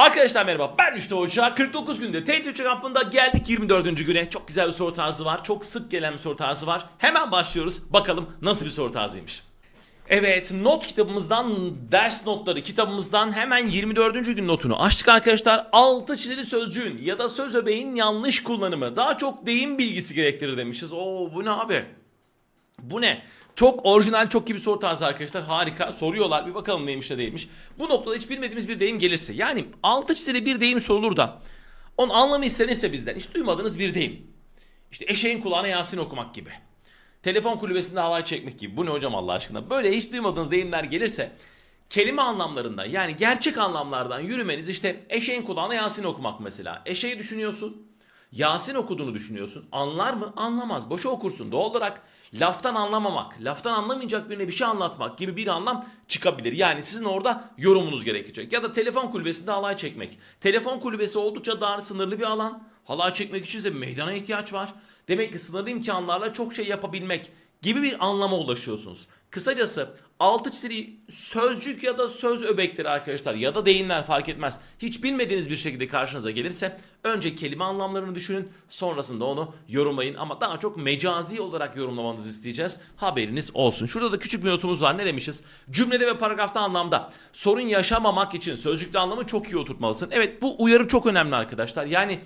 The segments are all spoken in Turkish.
Arkadaşlar merhaba ben Rüştü Hoca. 49 günde TT3 kampında geldik 24. güne. Çok güzel bir soru tarzı var. Çok sık gelen bir soru tarzı var. Hemen başlıyoruz. Bakalım nasıl bir soru tarzıymış. Evet not kitabımızdan ders notları kitabımızdan hemen 24. gün notunu açtık arkadaşlar. Altı çizili sözcüğün ya da söz öbeğin yanlış kullanımı daha çok deyim bilgisi gerektirir demişiz. Oo bu ne abi? Bu ne? Çok orijinal, çok iyi bir soru tarzı arkadaşlar. Harika. Soruyorlar. Bir bakalım neymiş ne değilmiş. Bu noktada hiç bilmediğimiz bir deyim gelirse. Yani altı çizili bir deyim sorulur da onun anlamı istenirse bizden. Hiç duymadığınız bir deyim. İşte eşeğin kulağına Yasin okumak gibi. Telefon kulübesinde halay çekmek gibi. Bu ne hocam Allah aşkına? Böyle hiç duymadığınız deyimler gelirse kelime anlamlarında yani gerçek anlamlardan yürümeniz işte eşeğin kulağına Yasin okumak mesela. Eşeği düşünüyorsun. Yasin okuduğunu düşünüyorsun. Anlar mı? Anlamaz. Boşa okursun. Doğal olarak laftan anlamamak, laftan anlamayacak birine bir şey anlatmak gibi bir anlam çıkabilir. Yani sizin orada yorumunuz gerekecek. Ya da telefon kulübesinde halay çekmek. Telefon kulübesi oldukça dar, sınırlı bir alan. Halay çekmek için ise meydana ihtiyaç var. Demek ki sınırlı imkanlarla çok şey yapabilmek gibi bir anlama ulaşıyorsunuz. Kısacası altı çizili sözcük ya da söz öbekleri arkadaşlar ya da deyimler fark etmez. Hiç bilmediğiniz bir şekilde karşınıza gelirse önce kelime anlamlarını düşünün sonrasında onu yorumlayın ama daha çok mecazi olarak yorumlamanızı isteyeceğiz. Haberiniz olsun. Şurada da küçük bir notumuz var. Ne demişiz? Cümlede ve paragrafta anlamda sorun yaşamamak için sözcükte anlamı çok iyi oturtmalısın. Evet bu uyarı çok önemli arkadaşlar. Yani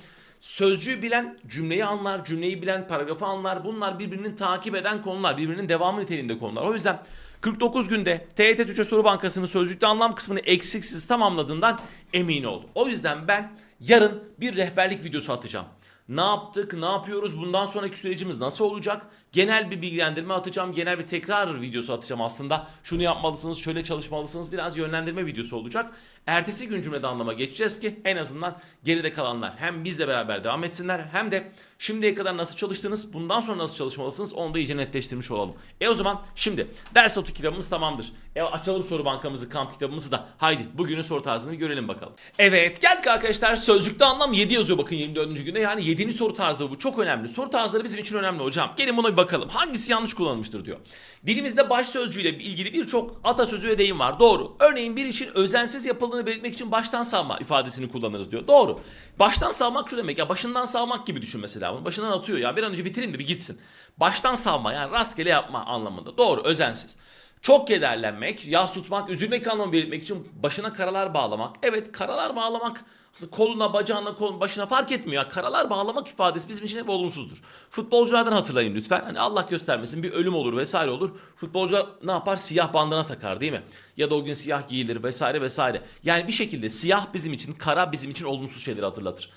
Sözcüğü bilen cümleyi anlar, cümleyi bilen paragrafı anlar. Bunlar birbirinin takip eden konular, birbirinin devamı niteliğinde konular. O yüzden 49 günde TYT Türkçe Soru Bankası'nın sözcükte anlam kısmını eksiksiz tamamladığından emin ol. O yüzden ben yarın bir rehberlik videosu atacağım. Ne yaptık, ne yapıyoruz, bundan sonraki sürecimiz nasıl olacak? Genel bir bilgilendirme atacağım, genel bir tekrar videosu atacağım aslında. Şunu yapmalısınız, şöyle çalışmalısınız, biraz yönlendirme videosu olacak. Ertesi gün cümlede anlama geçeceğiz ki en azından geride kalanlar hem bizle beraber devam etsinler hem de şimdiye kadar nasıl çalıştınız, bundan sonra nasıl çalışmalısınız onu da iyice netleştirmiş olalım. E o zaman şimdi ders notu kitabımız tamamdır. E açalım soru bankamızı, kamp kitabımızı da. Haydi bugünün soru tarzını bir görelim bakalım. Evet geldik arkadaşlar. Sözcükte anlam 7 yazıyor bakın 24. günde. Yani 7. soru tarzı bu. Çok önemli. Soru tarzları bizim için önemli hocam. Gelin buna bir bakalım. Hangisi yanlış kullanılmıştır diyor. Dilimizde baş sözcüğüyle ilgili birçok atasözü ve deyim var. Doğru. Örneğin bir işin özensiz yapıldığını belirtmek için baştan savma ifadesini kullanırız diyor. Doğru. Baştan savmak şu demek ya başından savmak gibi düşün mesela bunu. Başından atıyor ya bir an önce bitireyim de bir gitsin. Baştan savma yani rastgele yapma anlamında. Doğru özensiz. Çok kederlenmek, yas tutmak, üzülmek anlamı belirtmek için başına karalar bağlamak. Evet karalar bağlamak aslında koluna, bacağına, kolun başına fark etmiyor. Karalar bağlamak ifadesi bizim için hep olumsuzdur. Futbolculardan hatırlayın lütfen. Hani Allah göstermesin bir ölüm olur vesaire olur. Futbolcular ne yapar? Siyah bandana takar değil mi? Ya da o gün siyah giyilir vesaire vesaire. Yani bir şekilde siyah bizim için, kara bizim için olumsuz şeyleri hatırlatır.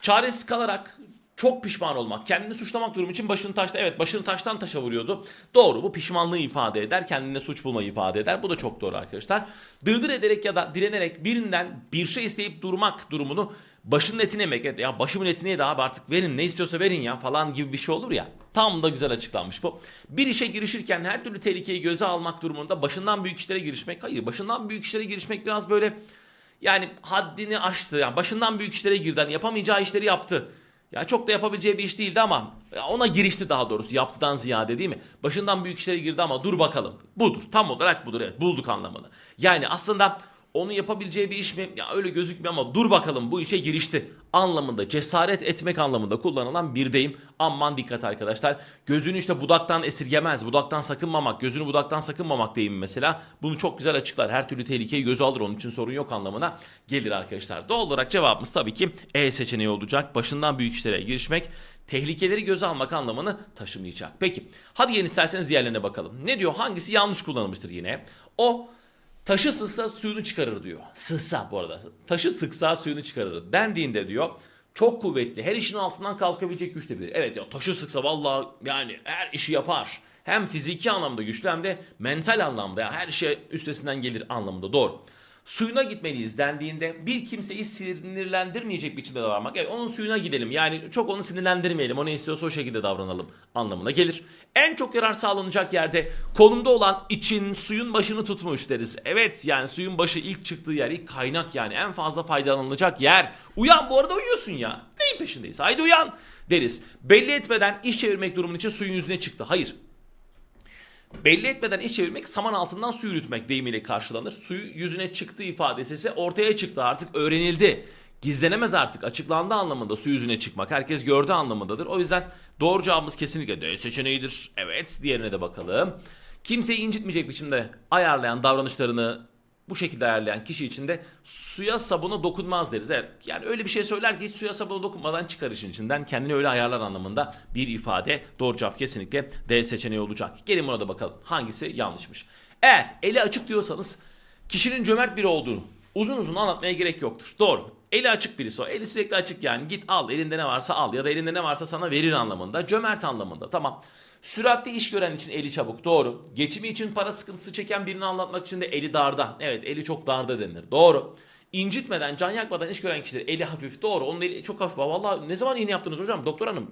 Çaresiz kalarak çok pişman olmak, kendini suçlamak durumu için başını taşta evet başını taştan taşa vuruyordu. Doğru bu pişmanlığı ifade eder, kendine suç bulmayı ifade eder. Bu da çok doğru arkadaşlar. Dırdır ederek ya da direnerek birinden bir şey isteyip durmak durumunu başının etine yemek. Evet, ya başımın etine de abi artık verin ne istiyorsa verin ya falan gibi bir şey olur ya. Tam da güzel açıklanmış bu. Bir işe girişirken her türlü tehlikeyi göze almak durumunda başından büyük işlere girişmek. Hayır başından büyük işlere girişmek biraz böyle yani haddini aştı. Yani başından büyük işlere girdi. Hani yapamayacağı işleri yaptı. Ya çok da yapabileceği bir iş değildi ama ona girişti daha doğrusu yaptıdan ziyade değil mi? Başından büyük işlere girdi ama dur bakalım. Budur. Tam olarak budur evet. Bulduk anlamını. Yani aslında onun yapabileceği bir iş mi? Ya öyle gözükmüyor ama dur bakalım bu işe girişti anlamında cesaret etmek anlamında kullanılan bir deyim. Aman dikkat arkadaşlar. Gözünü işte budaktan esirgemez. Budaktan sakınmamak. Gözünü budaktan sakınmamak deyimi mesela. Bunu çok güzel açıklar. Her türlü tehlikeyi göze alır. Onun için sorun yok anlamına gelir arkadaşlar. Doğal olarak cevabımız tabii ki E seçeneği olacak. Başından büyük işlere girişmek tehlikeleri göze almak anlamını taşımayacak. Peki hadi yeni isterseniz diğerlerine bakalım. Ne diyor? Hangisi yanlış kullanılmıştır yine? O Taşı sıksa suyunu çıkarır diyor. Sıksa bu arada. Taşı sıksa suyunu çıkarır dendiğinde diyor çok kuvvetli her işin altından kalkabilecek güçte biri. Evet ya taşı sıksa vallahi yani her işi yapar. Hem fiziki anlamda güçlü hem de mental anlamda ya her şey üstesinden gelir anlamında doğru. Suyuna gitmeliyiz dendiğinde bir kimseyi sinirlendirmeyecek biçimde davranmak. Evet onun suyuna gidelim. Yani çok onu sinirlendirmeyelim. O ne istiyorsa o şekilde davranalım anlamına gelir. En çok yarar sağlanacak yerde konumda olan için suyun başını tutmuş deriz. Evet yani suyun başı ilk çıktığı yer ilk kaynak yani en fazla faydalanılacak yer. Uyan bu arada uyuyorsun ya. Neyin peşindeyiz? Haydi uyan deriz. Belli etmeden iş çevirmek durumunun için suyun yüzüne çıktı. Hayır. Belli etmeden iç çevirmek saman altından su yürütmek deyimiyle karşılanır. Suyu yüzüne çıktığı ifadesi ise ortaya çıktı artık öğrenildi. Gizlenemez artık açıklandı anlamında su yüzüne çıkmak. Herkes gördü anlamındadır. O yüzden doğru cevabımız kesinlikle D seçeneğidir. Evet diğerine de bakalım. Kimseyi incitmeyecek biçimde ayarlayan davranışlarını bu şekilde ayarlayan kişi için de suya sabuna dokunmaz deriz. Evet yani öyle bir şey söyler ki suya sabuna dokunmadan çıkar işin içinden kendini öyle ayarlar anlamında bir ifade. Doğru cevap kesinlikle D seçeneği olacak. Gelin buna da bakalım hangisi yanlışmış. Eğer eli açık diyorsanız kişinin cömert biri olduğunu uzun uzun anlatmaya gerek yoktur. Doğru. Eli açık birisi o. Eli sürekli açık yani. Git al elinde ne varsa al ya da elinde ne varsa sana verir anlamında. Cömert anlamında. Tamam. Süratli iş gören için eli çabuk. Doğru. Geçimi için para sıkıntısı çeken birini anlatmak için de eli darda. Evet eli çok darda denilir. Doğru. İncitmeden, can yakmadan iş gören kişiler eli hafif. Doğru. Onun eli çok hafif. Vallahi ne zaman iğne yaptınız hocam? Doktor hanım.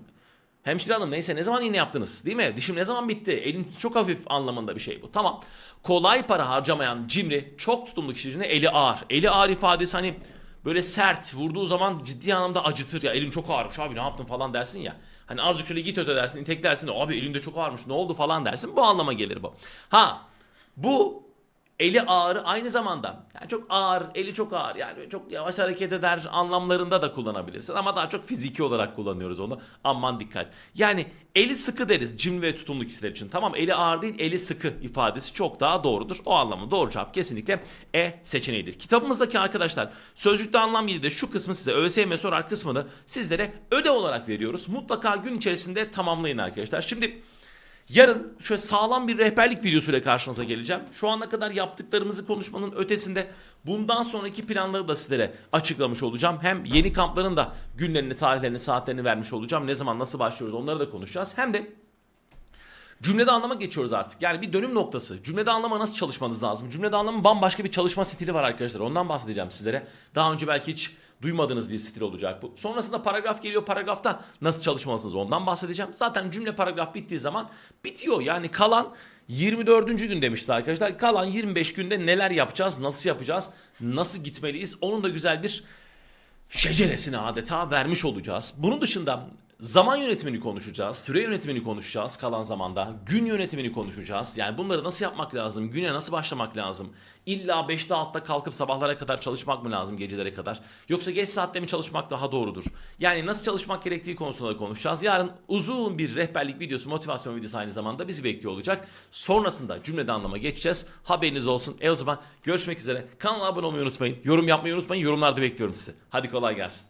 Hemşire hanım neyse ne zaman iğne yaptınız değil mi? Dişim ne zaman bitti? Elin çok hafif anlamında bir şey bu. Tamam. Kolay para harcamayan cimri çok tutumlu kişi için de eli ağır. Eli ağır ifadesi hani böyle sert vurduğu zaman ciddi anlamda acıtır ya. Elin çok ağırmış abi ne yaptın falan dersin ya. Hani azıcık şöyle git öte dersin, tek dersin. Abi elinde çok ağırmış ne oldu falan dersin. Bu anlama gelir bu. Ha bu eli ağır aynı zamanda yani çok ağır, eli çok ağır yani çok yavaş hareket eder anlamlarında da kullanabilirsin ama daha çok fiziki olarak kullanıyoruz onu. Aman dikkat. Yani eli sıkı deriz cimri ve tutumlu kişiler için. Tamam eli ağır değil eli sıkı ifadesi çok daha doğrudur. O anlamda doğru cevap kesinlikle E seçeneğidir. Kitabımızdaki arkadaşlar sözcükte anlam de şu kısmı size ÖSYM sorar kısmını sizlere ödev olarak veriyoruz. Mutlaka gün içerisinde tamamlayın arkadaşlar. Şimdi Yarın şöyle sağlam bir rehberlik videosuyla karşınıza geleceğim. Şu ana kadar yaptıklarımızı konuşmanın ötesinde bundan sonraki planları da sizlere açıklamış olacağım. Hem yeni kampların da günlerini, tarihlerini, saatlerini vermiş olacağım. Ne zaman nasıl başlıyoruz onları da konuşacağız. Hem de Cümlede anlama geçiyoruz artık. Yani bir dönüm noktası. Cümlede anlama nasıl çalışmanız lazım? Cümlede anlamın bambaşka bir çalışma stili var arkadaşlar. Ondan bahsedeceğim sizlere. Daha önce belki hiç duymadığınız bir stil olacak bu. Sonrasında paragraf geliyor. Paragrafta nasıl çalışmalısınız ondan bahsedeceğim. Zaten cümle paragraf bittiği zaman bitiyor. Yani kalan 24. gün demişti arkadaşlar. Kalan 25 günde neler yapacağız, nasıl yapacağız, nasıl gitmeliyiz? Onun da güzel bir şeceresini adeta vermiş olacağız. Bunun dışında zaman yönetimini konuşacağız, süre yönetimini konuşacağız kalan zamanda, gün yönetimini konuşacağız. Yani bunları nasıl yapmak lazım, güne nasıl başlamak lazım? İlla 5'te 6'da kalkıp sabahlara kadar çalışmak mı lazım gecelere kadar? Yoksa geç saatte mi çalışmak daha doğrudur? Yani nasıl çalışmak gerektiği konusunda da konuşacağız. Yarın uzun bir rehberlik videosu, motivasyon videosu aynı zamanda bizi bekliyor olacak. Sonrasında cümlede anlama geçeceğiz. Haberiniz olsun. E o zaman görüşmek üzere. Kanala abone olmayı unutmayın. Yorum yapmayı unutmayın. Yorumlarda bekliyorum sizi. Hadi kolay gelsin.